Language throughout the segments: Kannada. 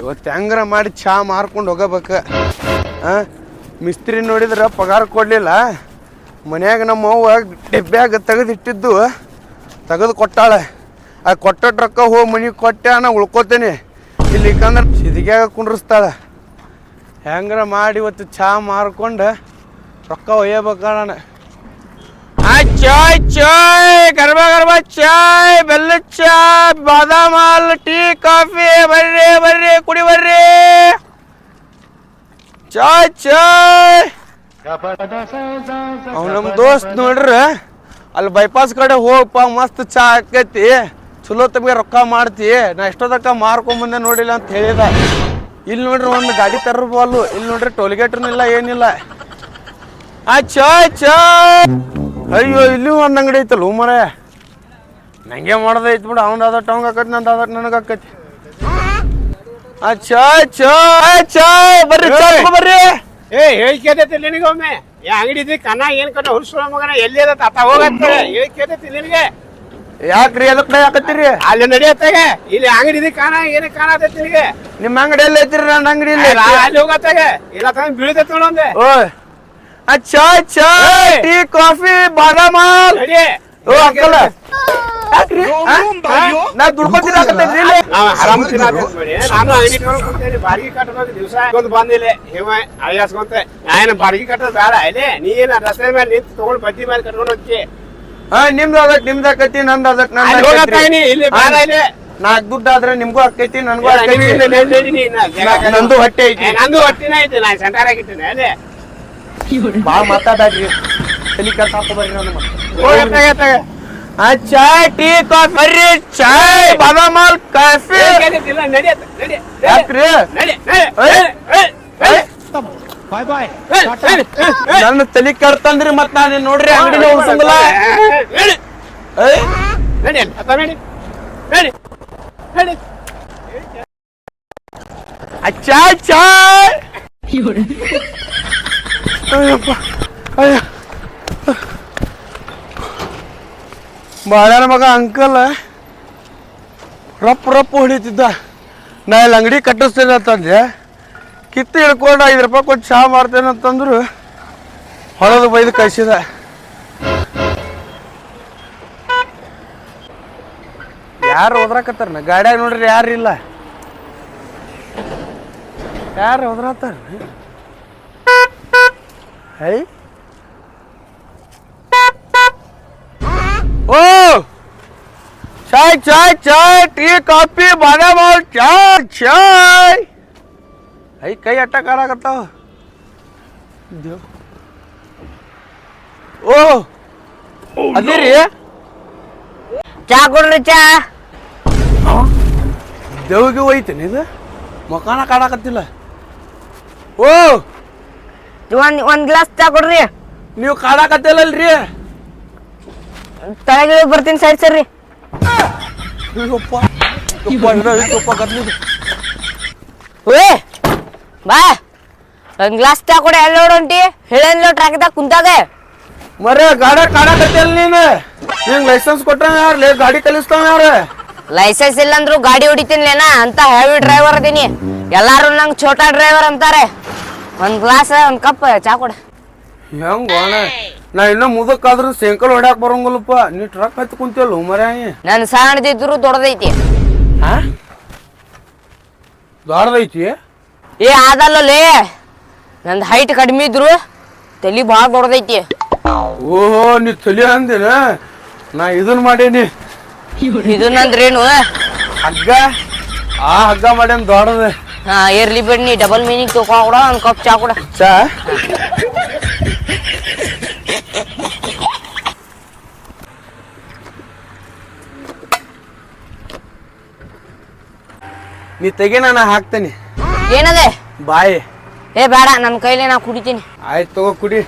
ಇವತ್ತು ಹೆಂಗಾರ ಮಾಡಿ ಚಾ ಮಾರ್ಕೊಂಡು ಹೋಗಬೇಕು? ಹಾಂ ಮಿಸ್ತ್ರಿ ನೋಡಿದ್ರೆ ಪಗಾರ ಕೊಡಲಿಲ್ಲ. ಮನ್ಯಾಗ ನಮ್ಮ ಅವ್ವ ಡೆಬ್ಬ್ಯಾಗ ತೆಗೆದಿಟ್ಟಿದ್ದು, ತೆಗೆದು ಕೊಟ್ಟಾಳೆ. ಆ ಕೊಟ್ಟ ರೊಕ್ಕ ಹೋಗಿ ಮನೆಗೆ ಕೊಟ್ಟೆ ನಾ ಉಳ್ಕೊತೇನೆ. ಇಲ್ಲಿ ಇಕ್ಕಂದ್ರೆ ಸಿದಿಗ್ಯಾಗ ಕುಂಡ್ರಿಸ್ತಾಳೆ. ಹೆಂಗಾರ ಮಾಡಿ ಇವತ್ತು ಚಾ ಮಾರ್ಕೊಂಡು ರೊಕ್ಕ ಒಯ್ಯಬೇಕಣ್ಣ ಚಾಯ್ ಚಾಯ್ ಗರ್ಭ ಗರ್ಭ ಚಾಯ್ ಬೆಲ್ಲ ಚಾ, ಬಾದಾಮ ಹಾಲು, ಟೀ, ಕಾಫಿ, ಬರ್ರಿ ಬರ್ರಿ, ಕುಡಿ ಬರ್ರಿ. ಚಾ ಚಾಯ್ ಅವ್ ನಮ್ ದೋಸ್ತ್ ನೋಡ್ರ, ಅಲ್ಲಿ ಬೈಪಾಸ್ ಕಡೆ ಹೋಗಪ್ಪ ಮಸ್ತ್ ಚಾ ಆಕೈತಿ ಚಲೋ ತಮಗೆ ರೊಕ್ಕ ಮಾಡ್ತಿ. ನಾ ಎಷ್ಟೊತ್ತಕ್ಕ ಮಾರ್ಕೊಂಬಂದೆ ನೋಡಿಲ್ಲ ಅಂತ ಹೇಳಿದ. ಇಲ್ಲಿ ನೋಡ್ರಿ ಒಂದು ಗಾಡಿ ತರಬಲ್ಲು ಇಲ್ಲಿ ನೋಡ್ರಿ ಟೋಲ್ಗೇಟ್ನು ಇಲ್ಲ ಏನಿಲ್ಲ. ಆ, ಚಾ ಅಯ್ಯೋ ಇಲ್ಲಿ ಒಂದು ಅಂಗಡಿ ಐತಲ್ಲ ಮರ. ನಂಗೆ ಮಾಡೋದೈತಿ ಬಿಡು ಅವ್ನ ಆದಟ್ ಅವಂಗ ಆಕತಿ ನಂದು ಆದಟ್ ನನಗೆ ಆಕತಿ. ಅಚ್ಚಾ ಅಚ್ಚಾ ಬರ್ರಿ ಚಾ ಕುಡ್ದು ಬರ್ರಿ. ಏ ಹೇಳಿಕೆದೈತಿ ನಿನಗೊಮ್ಮೆ ಏ ಅಂಗಡಿ ಇದ್ದಿ ಕನ್ನ ಏನ್ ಕಟ್ಟ ಹುಡ್ಸ್ಕೊಳ ಮಗನ ಎಲ್ಲಿ ಅದ ತಾತ ಹೋಗತ್ತ. ಹೇಳಿಕೆದೈತಿ ನಿನಗೆ. ಯಾಕ್ರಿ ಎದಕ್ಕೆ ಯಾಕತ್ತೀರಿ ಅಲ್ಲಿ ನಡೆಯತ್ತಾಗ ಇಲ್ಲಿ ಅಂಗಡಿ ಇದ್ದಿ ಕಾಣ ಏನ ಕಾಣತೈತಿ ನಿನಗೆ? ನಿಮ್ಮ ಅಂಗಡಿ ಎಲ್ಲಿ ಐತಿರಿ ನನ್ನ ಅಂಗಡಿ ಇಲ್ಲಿ? ಅಲ್ಲ, ಹೋಗತ್ತಾಗ ಇಲ್ಲ ತಂದ್ ಬೀಳ್ತೈತಿ ನೋಡೊಂದೆ ಓಯ್. ಅಚ್ಚಾ ಚಾಯ್ ಟೀ ಕಾಫಿ ಬಾದಾಮ. ಓ ಅಂಕಲ್. ನಾ ಇಲ್ಲಿ. ನಾನು ಬಾಡಿಗೆ ಕಟ್ಟಬೇಕು ದಿವಸ ಬಂದಿಲ್ಲ. ಹಿಮ ನಾನು ಬಾಡಿಗೆ ಕಟ್ಟೋದು ಬೇಡ. ಇಲ್ಲಿ ನೀ ರಸ್ತೆ ಮೇಲೆ ನಿಂತು ತಗೊಂಡು ಬಡ್ಡಿ ಮೇಲೆ ಕಟ್ಕೊಂಡು ಹೋಗ್ತಿ? ಹಾ ನಿಮ್ದು ಅದಕ್ ನಿಮ್ದು ಆಕೈತಿ ನಂದು ಅದಕ್ ಇಲ್ಲಿ ಬೇಡ ಇಲ್ಲಿ. ನಾಲ್ಕು ದುಡ್ಡು ಆದ್ರೆ ನಿಮ್ಗೂ ಆಕೈತಿ ನನ್ಗೂ ನೀನು ಆಕೈತಿ. ನೀನು ನ- ನಂದು ಹೊಟ್ಟೆ ಐತಿ. ನಂದು ಹೊಟ್ಟಿನ ಐತಿ. ನಾನು ಸೆಂಟರ್ ಆಗಿಟ್ಟಿನಿ ಅದೇ ಭಾಳ ಮಾತಾಡ್ರಿ. ತಲೆ ಕೆಲಸ ಹೋಗತ್ತಾಗ ಆ ಚಾಯ್ ಟೀ ಕಾಫಿ ಬರ್ರಿ ಚಾಯ್ ಬಾದಾಮಾಲ್ ಕಾಫಿ. ನನ್ನ ತಲೆ ಕೆಡ್ತಂದ್ರಿ ಮತ್ ನಾನು ನೋಡ್ರಿ ಅಂಗಡಿ ಉಳ್ಸಂಗಿಲ್ಲ ಅಚ್ಚಾ ಚಾಯ್ ಅಯ್ಯಪ್ಪ. ಅಯ್ಯ. ಬಾಳ್ಯಾನ ಮಗ ಅಂಕಲ್, ರಪ್ಪ ರಪ್ಪ ಹೊಡಿತಿದ್ದ. ನಾ ಇಲ್ಲಿ ಅಂಗಡಿ ಕಟ್ಟಿಸ್ತೇನೆ ಅಂತಂದೆ. ಕಿತ್ತು ಹಿಡ್ಕೊಂಡು ಐದು ರೂಪಾಯಿ ಕೊಟ್ಟು ಚಹಾ ಮಾಡ್ತೇನೆ ಅಂತಂದ್ರು ಹೊರದು ಬೈದು ಕಳಿಸಿದ. ಯಾರು ಓದ್ರಾಕತ್ತಾರ ಗಾಡ್ಯಾಗ ನೋಡ್ರಿ ಯಾರು ಇಲ್ಲ. ಯಾರು ಓದ್ರಾತಾರ ಹೈ ಓ ಚಾಯ್ ಚಾಯ್ ಚಾಯ್ ಟೀ ಕಾಫಿ ಬಾದಾಮ್ ಮಾಡ್ ಚಾಯ್ ಚಾಯ್ ಐ ಕೈ ಅಟ್ಟ ಕಾಲಾಗತ್ತಾವ ದೇವ್ ಓ ಅದಿರಿ? ಚಾ ಕೊಡ್ರಿ ಚಾ. ದೇವಿಗೆ ಹೋಯ್ತೇನೆ ಇದು? ಮಕಾನ ಕಾಡಕತ್ತಿಲ್ಲ. ಓ ಒಂದ್ ಒಂದ್ ಗ್ಲಾಸ್ ಚಾ ಕೊಡ್ರಿ. ನೀವು ಕಾಡಕತ್ತಿಲ್ಲಲ್ರಿ? ತಳಗಿಳಿ ಬರ್ತೀನಿ ಸರಿ ಸರಿ ಅಯ್ಯಪ್ಪ ಯಪ್ಪ, ಇದು ಐತಪ್ಪ ಗದ್ಲಿದು. ಓಯ್ ಬಾ ಒಂದ್ ಗ್ಲಾಸ್ ಚಾ ಕೊಡಿ ಎಲ್ಲ ಹೊಂಟಿ ಹೇಳೇನ್ಲ ಟ್ರಾಕ್ದಾಗ ಕುಂತಾಗ. ಮರೆ ಗಾಡಿ ಕಾಡಕತ್ತಿಲ್ಲ ನೀನು. ನಿಂಗ್ ಲೈಸೆನ್ಸ್ ಕೊಟ್ಟ ಯಾರು? ಲೇ ಗಾಡಿ ಕಲಿಸ್ತಾವ ಯಾರು? ಲೈಸೆನ್ಸ್ ಇಲ್ಲ ಅಂದ್ರು ಗಾಡಿ ಹೊಡಿತೀನಿಲೇನ ಅಂತ ಹೆವಿ ಡ್ರೈವರ್ ಅದೀನಿ ಎಲ್ಲಾರು ನಂಗ್ ಛೋಟಾ ಡ್ರೈವರ್ ಅಂತಾರೆ. ಒಂದ್ ಗ್ಲಾಸ್ ಒಂದ್ ಕಪ್ ಚಾ ಕೊಡ. ಹೆಂಗ ನಾ ಇನ್ನ ಮುದಕ್ಕಾದ್ರೂ ಸೈಕಲ್ ಹೊಡ್ಯಾಕ್ ಬರಂಗಿಲ್ಲಪ್ಪ. ನೀ ಟ್ರಕ್ ಹತ್ತಿ ಕುಂತಿಲ್ಲ ನನ್ನ ನನ್ ಸಣ್ಣದಿದ್ರು ದೊಡ್ಡದೈತಿ. ಹಾ? ದೊಡ್ಡದೈತಿ? ಏ ಆದಲ್ಲೇ ನಂದ್ ಹೈಟ್ ಕಡಿಮೆ ಇದ್ರು ತಲಿ ಭಾಳ ದೊಡ್ಡದೈತಿ. ಓಹೋ ನೀ ತಲಿ ಅಂದಿನ? ನಾ ಇದನ್ ಮಾಡೇನಿ. ಇದನ್ನಂದ್ರೇನು ಹಗ್ಗ? ಆ ಹಗ್ಗ ಮಾಡೇನ್ ದೊಡ್ಡದ? ಹಾ ಇರ್ಲಿ ಬಿಡ್ ನೀ ಡಬಲ್ ಮೀನಿಂಗ್ ತಗೋ ಕೊಡ ಒಂದ್ ಕಪ್ ಚಾ ಕೊಡ. ಚಾ? ನೀ ತೆಗಿ ನಾನು ಹಾಕ್ತೇನೆ. ಏನದೆ? ಬಾಯಿ. ಏ ಬೇಡ ನನ್ನ ಕೈಲಿ ನಾ ಕುಡಿತೀನಿ. ಆಯ್ತು ತಗೋ ಕುಡಿ.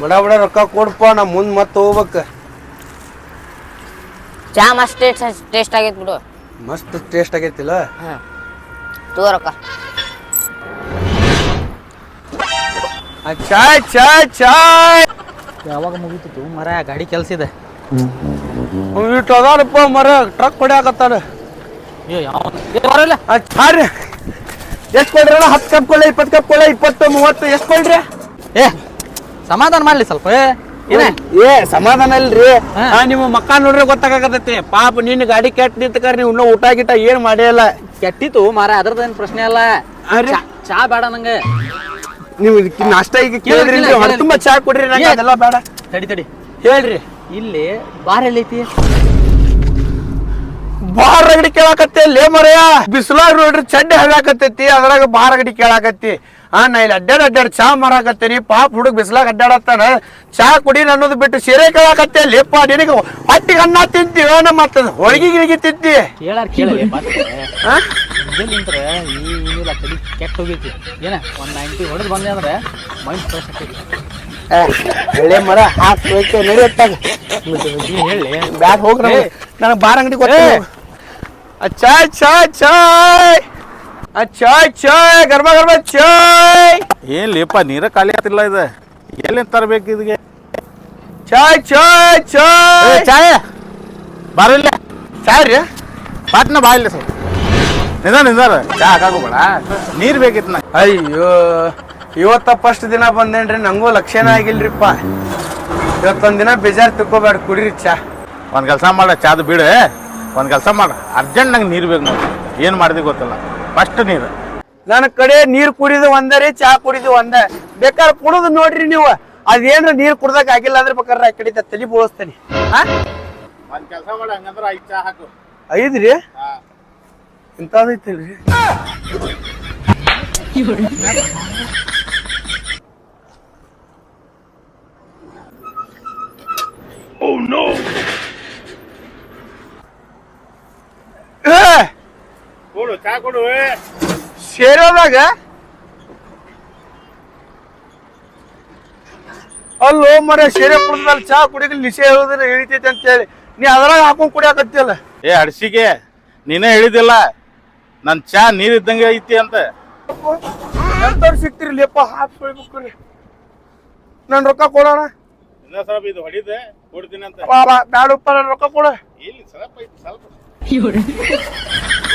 ಬಡ ಬಡ ರೊಕ್ಕ ಕೊಡಪ್ಪ ನಾ ಮುಂದೆ ಮತ್ತೆ ಹೋಗ್ಬೇಕು ಚಾ ಮಸ್ತ್ ಟೇಸ್ಟ್ ಟೇಸ್ಟ್ ಆಗೈತೆ ಬಿಡು. ಮಸ್ತ್ ಟೇಸ್ಟ್ ಆಗೈತಿಲ್ಲ? ಹಾ. ತಗೋ ರೊಕ್ಕ. ಆ ಚಾಯ್ ಚಾಯ್ ಚಾಯ್ ಯಾವಾಗ ಮುಗೀತು ಮರ ಗಾಡಿ ಕೆಲಸ ಇದೆ. ಇಟ್ಟು ಅದಾರಪ್ಪ ಮರ ಟ್ರಕ್ ಹೊಡ್ಯಾಕತ್ತಾರ ಹಾರಿ ಎಷ್ಟು ಕೊಡ್ರಿ ಅಣ್ಣ? ಹತ್ತು ಕಪ್ ಕೊಡ ಇಪ್ಪತ್ತು ಕಪ್ ಕೊಳ್ಳೆ ಇಪ್ಪತ್ತು ಮೂವತ್ತು ಎಷ್ಟು ಕೊಡ್ರಿ? ಏ ಸಮಾಧಾನ ಮಾಡ್ಲಿ ಸ್ವಲ್ಪ ಏ ಏನೇ? ಏ ಸಮಾಧಾನ ಇಲ್ರಿ. ನಿಮ್ಮ ಮಕ್ಕ ನೋಡ್ರಿ ಗೊತ್ತಾಗತೈತಿ ಪಾಪ ನಿನ್ನ ಗಾಡಿ ಕೆಟ್ಟ ನಿಂತಕಾರ ನೀವು ಇನ್ನೂ ಊಟ ಗಿಟ ಏನ್ ಮಾಡಿಲ್ಲ ಕೆಟ್ಟಿತ್ತು ಮಾರ ಅದ್ರದ್ದೇನು ಪ್ರಶ್ನೆ ಅಲ್ಲ. ಚಾ- ಬೇಡ ನಂಗೆ. ನೀವು ನಾಷ್ಟ ಈಗ ಕೇಳಿದ್ರಿ ತುಂಬಾ ಚಾ ಕೊಡ್ರಿ ನಂಗೆ. ಅದೆಲ್ಲ ಬೇಡ. ತಡಿ ತಡಿ. ಹೇಳ್ರಿ. ಇಲ್ಲಿ ಬಾರ್ ಎಲ್ಲೈತಿ? ಬಾರ್ ರಗಡಿ ಕೇಳಾಕತ್ತೆ ಲೇ ಮರೆಯ ಬಿಸಿಲಾಗ ನೋಡ್ರಿ ಚಡ್ಡಿ ಹಳ್ಳಾಕತ್ತೈತಿ ಅದ್ರಾಗ ಬಾರ್ ಅಗಡಿ ಕೇಳಾಕತ್ತಿ. ಆ ನಾ ಇಲ್ಲಿ ಅಡ್ಡಾಡ್ ಅಡ್ಡಾಡ್ ಚಾ ಮಾರಾಕತ್ತೇನಿ ಪಾಪ ಹುಡುಗ ಬಿಸಿಲಾಗ ಅಡ್ಡಾಡತ್ತಾನ ಚಾ ಕುಡಿ ಅನ್ನೋದು ಬಿಟ್ಟು ಸೀರೆ ಕೇಳಾಕತ್ತೆ ಲೇಪ ನಿನಗೆ ಹೊಟ್ಟಿಗೆ ಅನ್ನ ತಿಂತೀವ ಮತ್ತ ಹೋಳಿಗೆ ಗಿಳಿಗೆ ತಿಂತಿ ಹೇಳಿ ಕೇಳಲಿ ಮತ್ತೆ ಆ? ಮುಂಜಾನೆ ನಿಂತ್ರೆ ಈ ಏನಿಲ್ಲ ತಡಿ ಕೆಟ್ಟ ಹೋಗೈತಿ ಏನ ಒಂದ್ ನೈಂಟಿ ಹೊಡೆದು ಬಂದೆ ಅಂದ್ರೆ ಮೈಂಡ್ ಫ್ರೆಶ್ ಆಗ್ತೈತಿ. ಏ, ಎಳೆ ಮರ ನಡೆಯತ್ತಾಗ ನೀ ಹೇಳಿ ಬ್ಯಾಗ್ ಹೋಗ್ರಿ. ನನಗೆ ಬಾರ ಅಂಗಡಿ. ಗೊತ್ತ ಚಾಯ್ ಚಾಯ್ ಚಾಯ್! ಆ, ಚಾಯ್ ಚಾಯ್ ಗರ್ಭ ಗರ್ಭ ಚಾಯ್! ಏನ್ ಲೇಪ ನೀರ ಖಾಲಿ ಆಗ್ತಿಲ್ಲ ಇದು. ಎಲ್ಲಿಂದ ತರಬೇಕು ಇದಕ್ಕೆ ಚಾಯ್ ಚಾಯ್ ಚಾಯ್! ಚಾಯ! ಬರಲ್ಲ ಚಾಯ್ ರೀ? ಪಾಟ್ನ ಬಾ ಸರ್ ಸ್ವಲ್ಪ. ನಿಧಾನ ನಿಧಾನ. ಚಾ ಹಾಕಾಗೋಬೇಡ ನೀರ್ ಬೇಕಿತ್ತು ನಂಗೆ. ಅಯ್ಯೋ ಇವತ್ತ ಫಸ್ಟ್ ದಿನ ಬಂದೇನ್ರಿ ನಂಗೂ ಲಕ್ಷಣ ಆಗಿಲ್ರಿಪ್ಪ. ಇವತ್ತೊಂದ್ ದಿನ ಬೇಜಾರ್ ತಿಕ್ಕೋಬೇಡ ಕುಡಿರಿ ಚಾ. ಒಂದ್ ಕೆಲಸ ಮಾಡ ಚಾದು ಬಿಡು. ಒಂದು ಕೆಲಸ ಮಾಡ. ಅರ್ಜೆಂಟ್ ನಂಗೆ ನೀರ್ ಬೇಕು ನೋಡಿ. ಏನ್ ಮಾಡಿದೆ ಗೊತ್ತಿಲ್ಲ. ಫಸ್ಟ್ ನೀರು. ನನ್ನ ಕಡೆ ನೀರು ಕುಡಿದು ಒಂದೇ ರೀ ಚಾ ಕುಡಿದು ಒಂದೇ. ಬೇಕಾದ್ರೆ ಕುಡಿದು ನೋಡ್ರಿ ನೀವು. ಅದೇನ್ರ ನೀರು ಕುಡ್ದಾಗ ಆಗಿಲ್ಲ ಅಂದ್ರೆ ಬೇಕಾದ್ರೆ ಆ ಕಡೆ ತಲೆ ಬೋಳಿಸ್ತೇನೆ. ಒಂದು ಕೆಲಸ ಮಾಡ ಹಂಗಂದ್ರೆ ಐದು ಚಾ ಹಾಕು. ಐದ್ರಿ ಇಂಥದೈತಿಲ್ರಿ ಏ, ಕೊಡು ಚಾ ಕೊಡು ಸೇರೋದಾಗ? ಅಲ್ಲೋ ಮರ ಸೇರೆ ಕುಡಿದ್ಮೇಲೆ ಚಾ ಕುಡಿದ್ರೆ ನಿಶೆ ಹೇಳೋದ್ರ ಹಿಡಿತೈತೆ ಅಂತ ಹೇಳಿ. ನೀ ಅದ್ರಾಗ ಹಾಕೊಂಡ್ ಕುಡಿಯಾಕತ್ತಿಯಲ್ಲ? ಏ ಅಡ್ಸಿಗೆ ನೀನೇ ಹೇಳಿದಿಲ್ಲ ನನ್ ಚಾ ನೀರ್ ಇದ್ದಂಗೆ ಐತಿ ಅಂತ. ಎಂತವ್ರು ಸಿಗ್ತಿರಿ ಲೇಪ ಹಾಕ್ಸ್ಕೊಳ್ಬೇಕ್ರಿ ನನ್ ರೊಕ್ಕ ಕೊಡೋಣ? ಸ್ವಲ್ಪ ಇದು ಹೊಡಿದೆ ಕೊಡ್ತೀನಿ ಅಂತ. ಬ್ಯಾಡಪ್ಪ ನನ್ ರೊಕ್ಕ ಕೊಡ. ಇಲ್ಲಿ ಸ್ವಲ್ಪ ಐತಿ ಸ್ವಲ್ಪ.